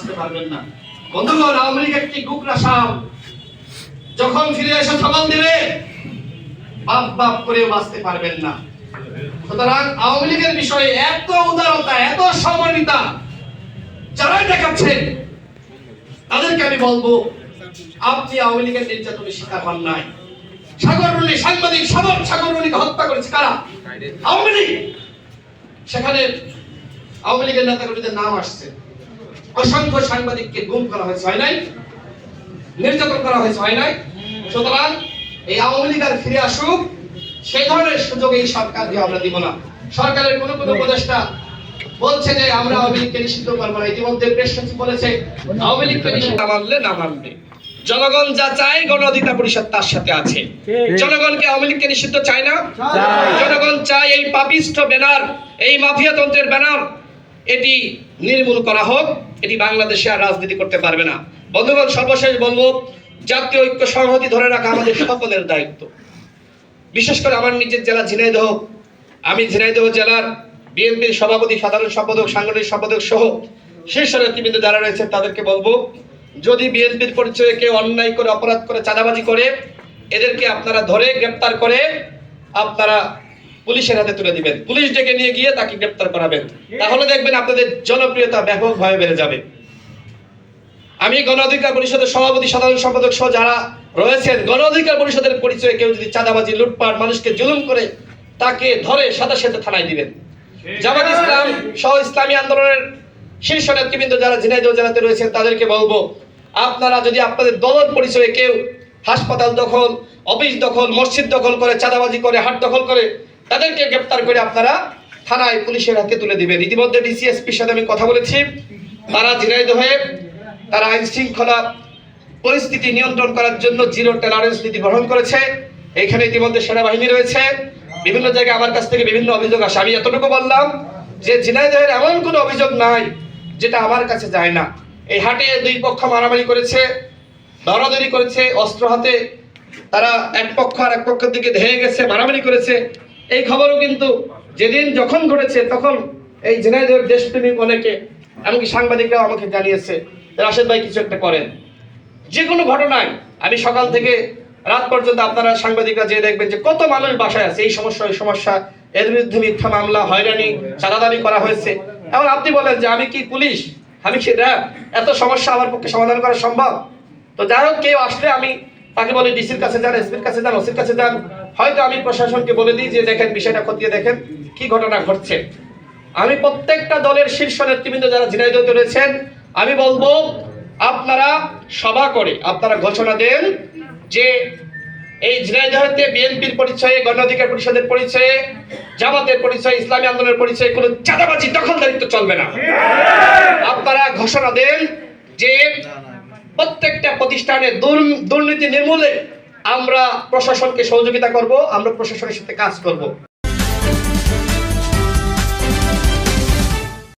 বাঁচতে পারবেন না। বন্ধুগণ, আওয়ামী একটি গুকরা সাপ যখন ফিরে এসে সমাল দিবে, বাপ বাপ করে বাঁচতে পারবেন না। সুতরাং আওয়ামী লীগের বিষয়ে এত উদারতা, এত সমন্বিতা যারাই দেখাচ্ছেন, তাদেরকে আমি বলব, আপনি আওয়ামী লীগের নির্যাতনের শিকার হন নাই। সাগররুনি সাংবাদিক সাগর সাগররুনিকে হত্যা করেছে কারা? আওয়ামী লীগ। সেখানে আওয়ামী লীগের নেতাকর্মীদের নাম আসছে। অসংখ্য সাংবাদিককে গুম করা হয়েছে হয় নাই? নির্যাতন করা হয়েছে হয় নাই? সুতরাং এই আওয়ামী লীগ আর ফিরে আসুক সেই ধরনের সুযোগ এই সরকারকে আমরা দিব না। সরকারের কোনো কোনো উপদেষ্টা বলছে যে আমরা আওয়ামী লীগকে নিষিদ্ধ করব না। ইতিমধ্যে প্রেস সচিব বলেছে আওয়ামী লীগকে নিষিদ্ধ মানলে না মানবে। জনগণ যা চায় গণ অধিকার পরিষদ তার সাথে আছে। জনগণকে আওয়ামী লীগকে নিষিদ্ধ চায় না? জনগণ চায় এই পাপিষ্ট ব্যানার এই মাফিয়া তন্ত্রের ব্যানার এটি নির্মূল করা হোক। এটি বাংলাদেশে আর রাজনীতি করতে পারবে না। বন্ধুগণ, সর্বশেষ বলব, জাতীয় ঐক্য সংহতি ধরে রাখা আমাদের সকলের দায়িত্ব। বিশেষ করে আমার নিজের জেলা ঝিনাইদহ। আমি ঝিনাইদহ জেলার বিএনপির সভাপতি, সাধারণ সম্পাদক, সাংগঠনিক সম্পাদক সহ শীর্ষ নেতৃবৃন্দ যারা রয়েছেন তাদেরকে বলব, যদি বিএনপির পরিচয়ে কেউ অন্যায় করে, অপরাধ করে, চাঁদাবাজি করে, এদেরকে আপনারা ধরে গ্রেপ্তার করে আপনারা পুলিশের হাতে তুলে দিবেন। পুলিশ ডেকে নিয়ে গিয়ে তাকে গ্রেপ্তার করাবেন। তাহলে দেখবেন আপনাদের জনপ্রিয়তা ব্যাপকভাবে বেড়ে যাবে। আমি গণ অধিকার পরিষদের সভাপতি, সাধারণ সম্পাদক সহ যারা রয়েছেন, গণ অধিকার পরিষদের পরিচয়ে কেউ যদি চাঁদাবাজি, লুটপাট, মানুষকে জুলুম করে তাকে ধরে সাথে সাথে থানায় দিবেন। জামাত ইসলাম সহ ইসলামী আন্দোলনের শীর্ষ নেতৃবৃন্দ যারা ঝিনাইদহ জেলাতে রয়েছেন, তাদেরকে বলব, আপনারা যদি আপনাদের দলের পরিচয়ে কেউ হাসপাতাল দখল, অফিস দখল, মসজিদ দখল করে, চাঁদাবাজি করে, হাট দখল করে তাদেরকে গ্রেপ্তার করে আপনারা থানায় পুলিশের হাতে তুলে দিবেন। ইতিমধ্যে ডিসিএসপির সাথে আমি কথা বলেছি। তারা ঝিনাইদহে তারা আইন শৃঙ্খলা পরিস্থিতি নিয়ন্ত্রণ করার জন্য জিরো টলারেন্স নীতি গ্রহণ করেছে। এখানে ইতিমধ্যে সেনাবাহিনী রয়েছে। বিভিন্ন জায়গায় আমার কাছ থেকে বিভিন্ন অভিযোগ আসে। আমি এতটুকু বললাম যে ঝিনাইদহের এমন কোনো অভিযোগ নাই যেটা আমার কাছে যায় না। এই হাটে দুই পক্ষ মারামারি করেছে, দরাদরি করেছে, অস্ত্র হাতে তারা এক পক্ষ আর এক পক্ষের দিকে ধেয়ে গেছে, মারামারি করেছে। এই খবরও কিন্তু যেদিন যখন ঘটেছে তখন এই ঝিনাইদহের দেশপ্রেমিক অনেকে, এমনকি সাংবাদিকরাও আমাকে জানিয়েছে, রাশেদ ভাই কিছু একটা করেন। যে কোনো ঘটনায়, আমি সকাল থেকে রাত পর্যন্ত আপনারা সাংবাদিকরা যে দেখবেন যে কত মানুষ বাসায় আছে। এই সমস্যা এই সমস্যা, এর বিরুদ্ধে মিথ্যা মামলা, হয়রানি চাঁদাদানি করা হয়েছে। এখন আপনি বলেন যে আমি কি পুলিশ? আমি কি র্যাব? এত সমস্যা আমার পক্ষে সমাধান করা সম্ভব? তো যাই হোক, কেউ আসলে আমি তাকে বলি, ডিসির কাছে যান, এসপির কাছে যান, ওসির কাছে যান। হয়তো আমি প্রশাসনকে বলে দিই যে দেখেন, বিষয়টা খতিয়ে দেখেন, কি ঘটনা ঘটছে। আমি প্রত্যেকটা দলের শীর্ষ নেতৃবৃন্দ যারা ঝিনাইদহতে রয়েছেন, আমি বলব, আপনারা সভা করে আপনারা ঘোষণা দেন যে এই ঝিনাইদহতে বিএনপির পরিচয়ে গণ অধিকার পরিষদের পরিচয়ে, জামাতের পরিচয়ে, ইসলামী আন্দোলনের পরিচয়ে কোনো চাঁদাবাজি, দখলদারিত্ব চলবে না। আপনারা ঘোষণা দেন যে প্রত্যেকটা প্রতিষ্ঠানে দুর্নীতি নির্মূলে আমরা প্রশাসনকে সহযোগিতা করব আমরা প্রশাসনের সাথে কাজ করব।